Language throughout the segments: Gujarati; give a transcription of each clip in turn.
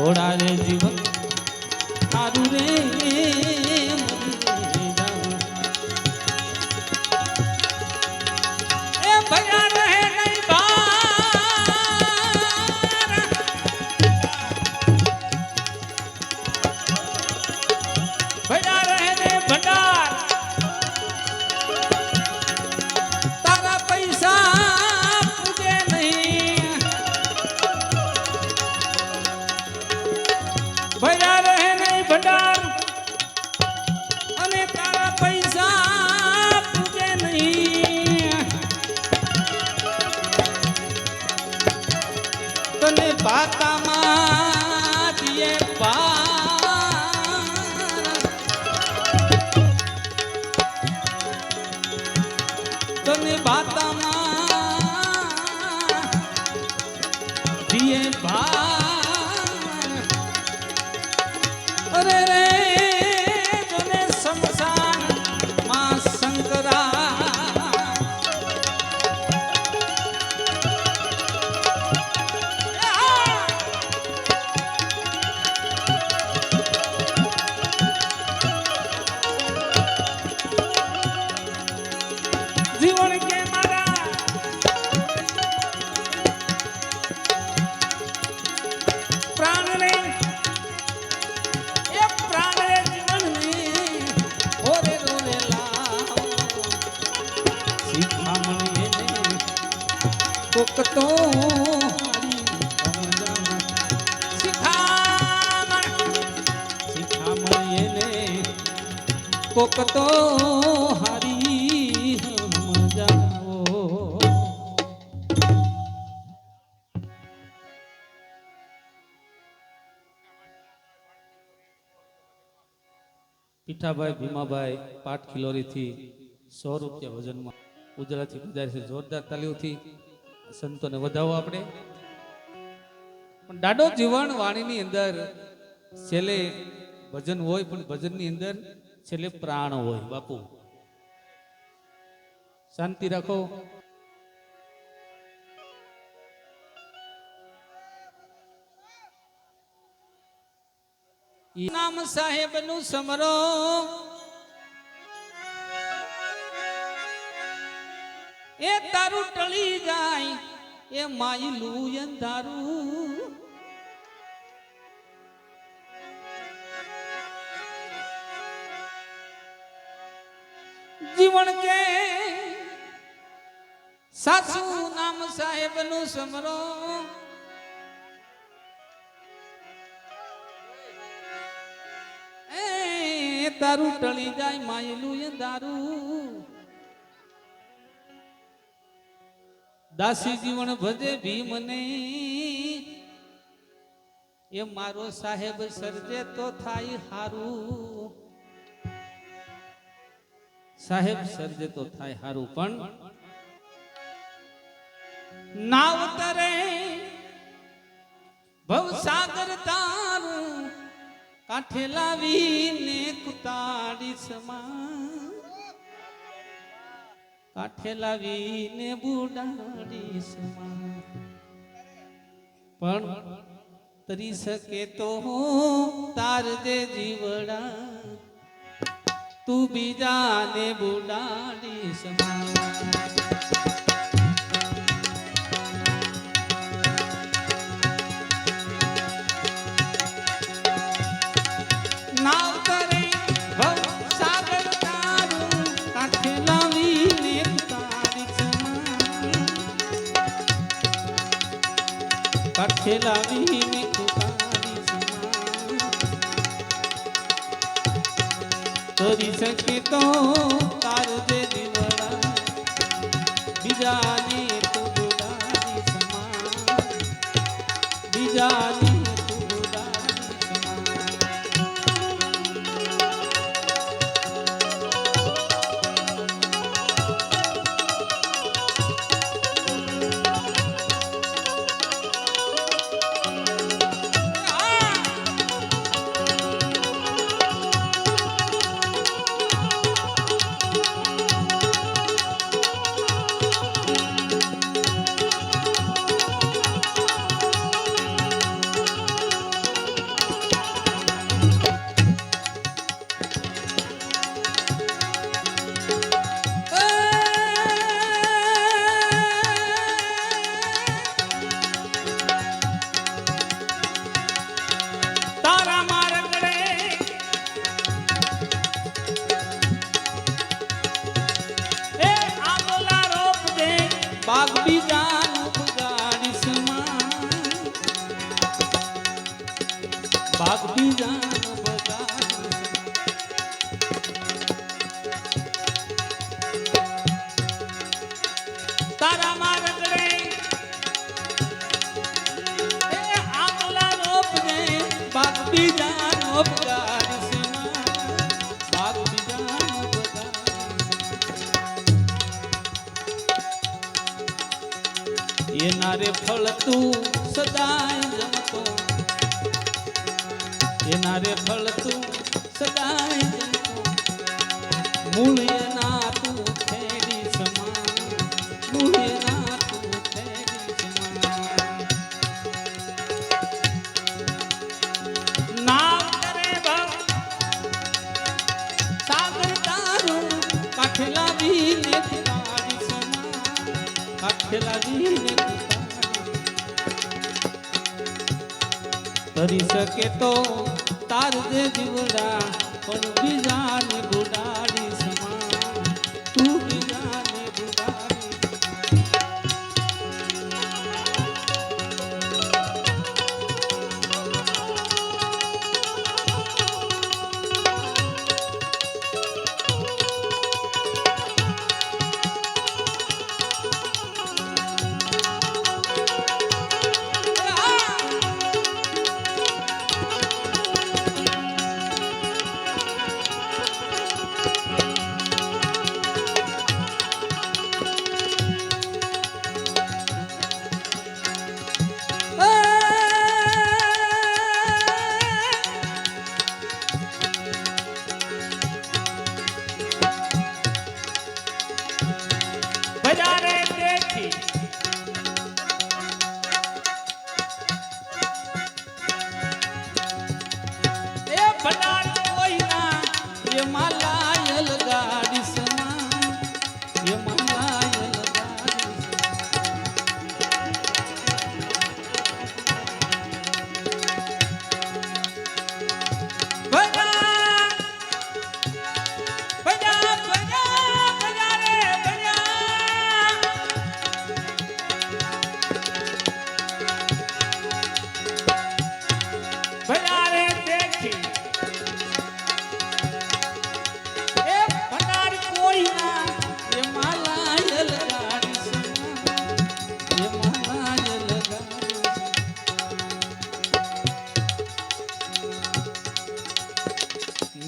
થોડા રે પીઠાભાઈ ભીમાભાઈ, પાટ ખિલોરીથી સો રૂપિયા વજનમાં ગુજરાતી પધારે છે જોરદાર તાલીઓથી સંતોને વધાવો આપણે. પણ દાડો જીવન વાણીની અંદર છેલ્લે ભજન હોય, પણ ભજનની અંદર છેલ્લે પ્રાણ હોય. બાપુ, શાંતિ રાખો. નામ સાહેબનું સમરો. એ તારું ટળી જાય, એ માયલું અંધારું. જીવન કે સાસુ નામ સાહેબનું સમરો. તારું ટળી જાય, માયલું એ દારૂ. દાસી જીવન ભજે ભીમને એ મારો સાહેબ સર્જે તો થાય હારું. સાહેબ સર્જે તો થાય હારું, પણ નાવ ભવ ભવસાગર તારું કાંઠે લાવીને કુતાડી સમા કાંઠે લાવીને બુડાડી સમા પણ તરી શકે તો તાર દે જીવડા. તું બીજાને બુડાડી સમા કાંઠે pago. மூளை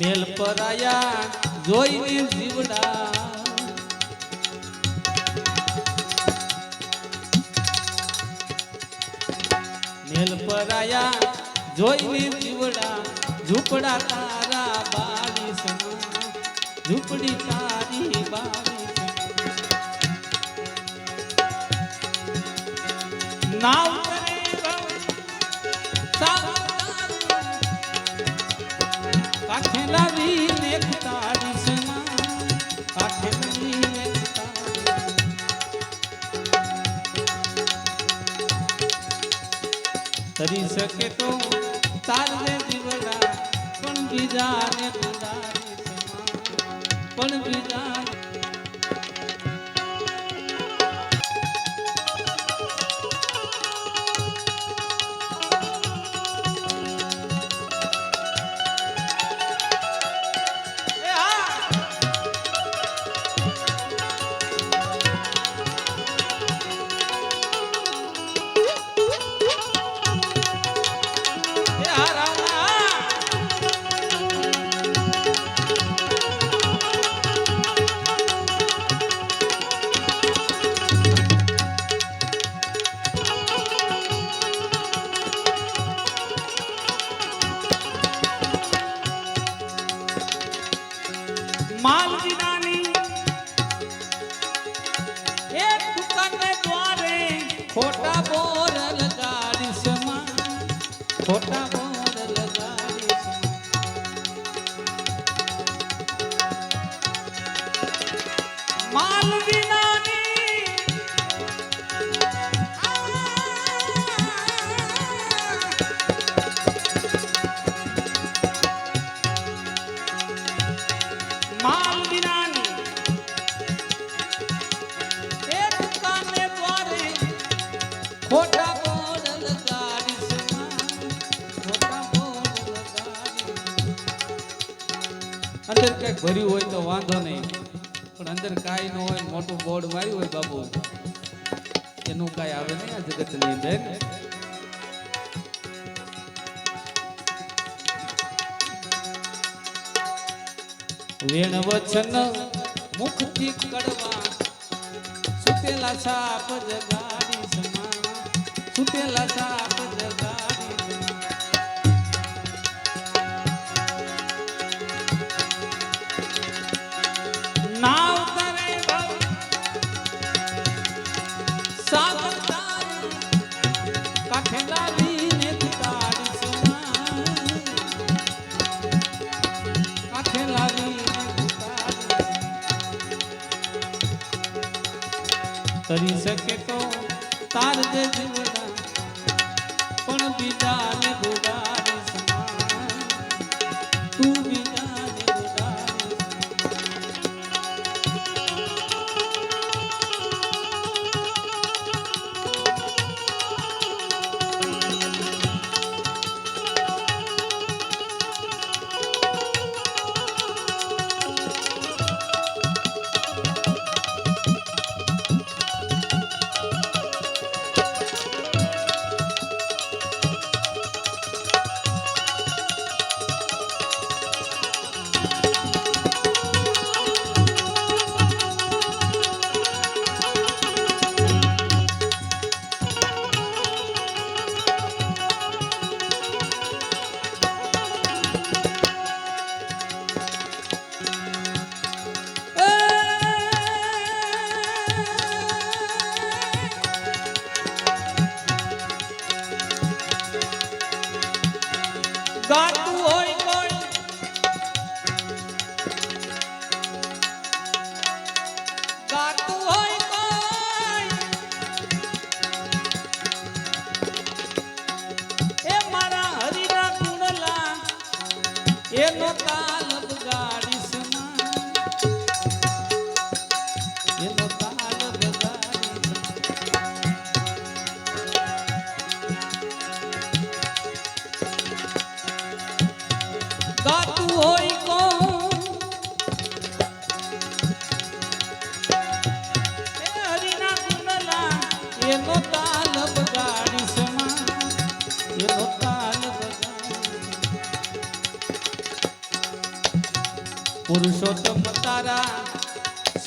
મેલ જોઈ જોઈને જીવડા. મેલ જોઈ જોઈને જીવડા. ઝૂપડા તારા બાવીસ ઝૂપડી તારી બાવીસ નાવ શકે વાંધો નહીં. પણ અંદર કાંઈ ન હોય મોટું બોર્ડ માર્યું હોય બાબુ એનું કાંઈ આવે નહીં આ જગતની અંદર. વેણ વચન મુખથી કડવા. સુતેલા સાપ જગાડી સમા. સુતેલા સાપ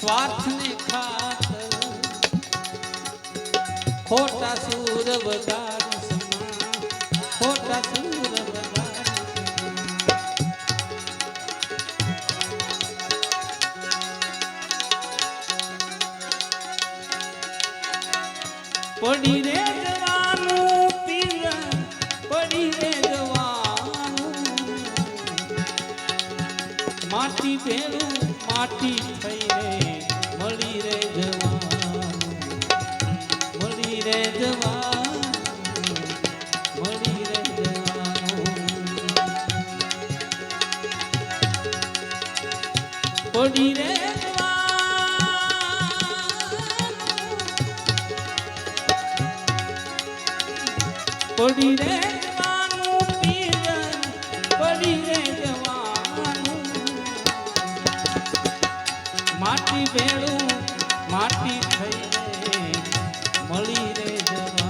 સ્વાર્થને ખાતર ખોટા સૂર બગાડીશ ખોટા સૂર બગાડીશ પડી રે જવાનું પીર માટી ભેળું, માટી થઈ રે. મળી રે જવાનું મળી રે જવાનું મળી રે જવાનું. પડી રે પડી રે માટી ભેળું માટી થઈ રે મળી રે જવાનું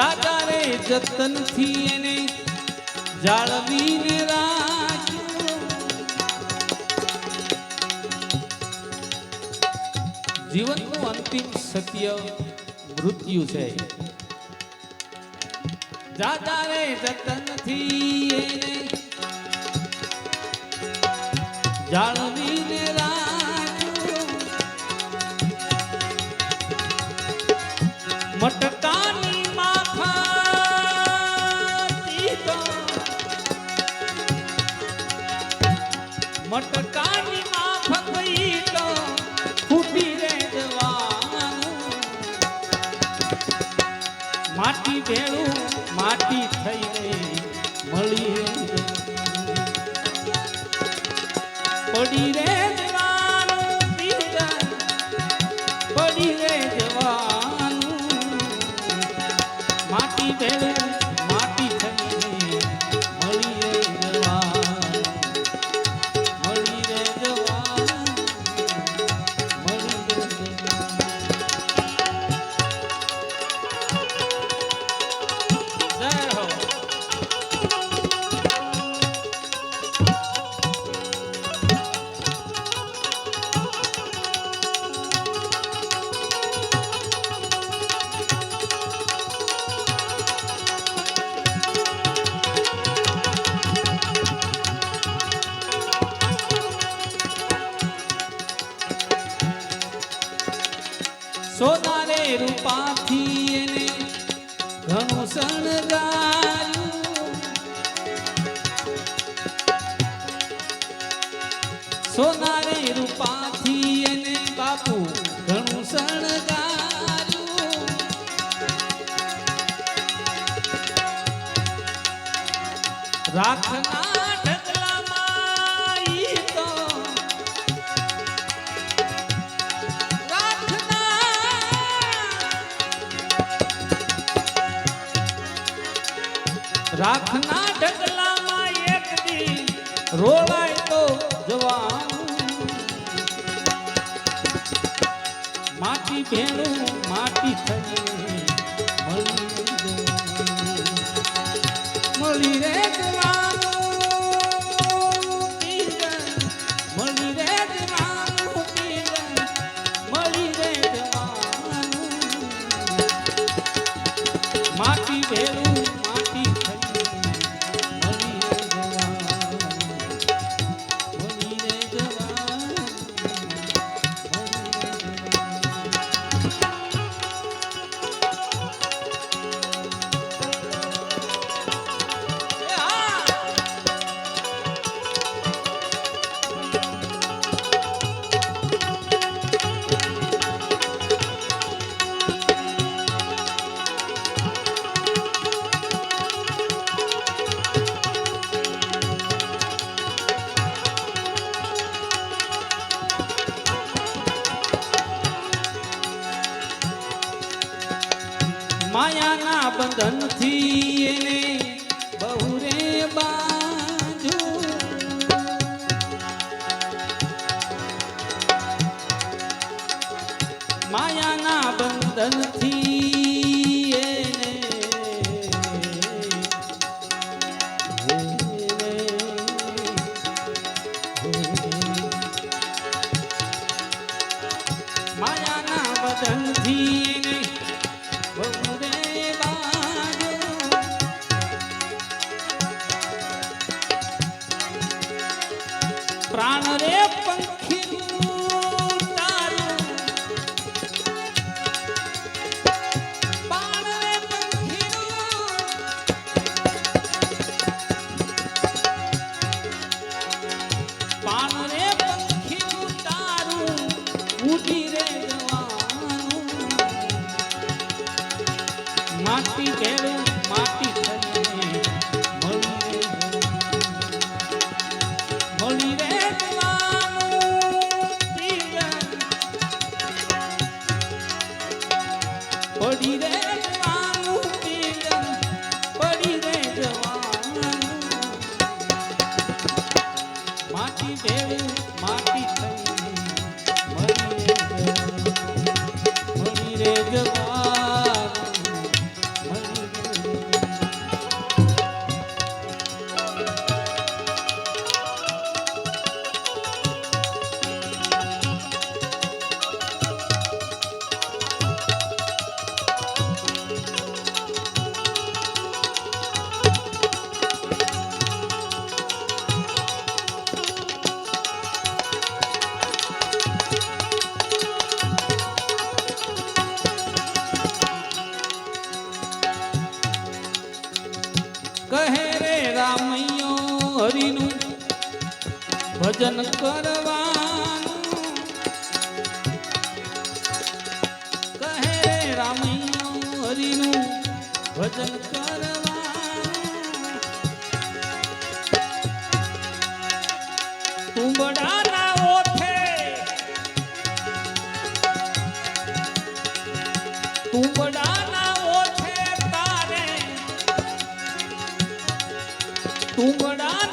જાતા રે જતનથી એને જાળવીને રાખજો જીવનનું અંતિમ સત્ય મૃત્યુ છે. જાજા રે જતનથી એને જાળવીને રાખો મટકાની ஆட்ட બંધનથી ભજન કરવાનું. કહે રામૈયો હરિનું ભજન કરવાનું. તુંબડાના ઓઠે. તુંબડાના ઓઠે તારે. તુંબડા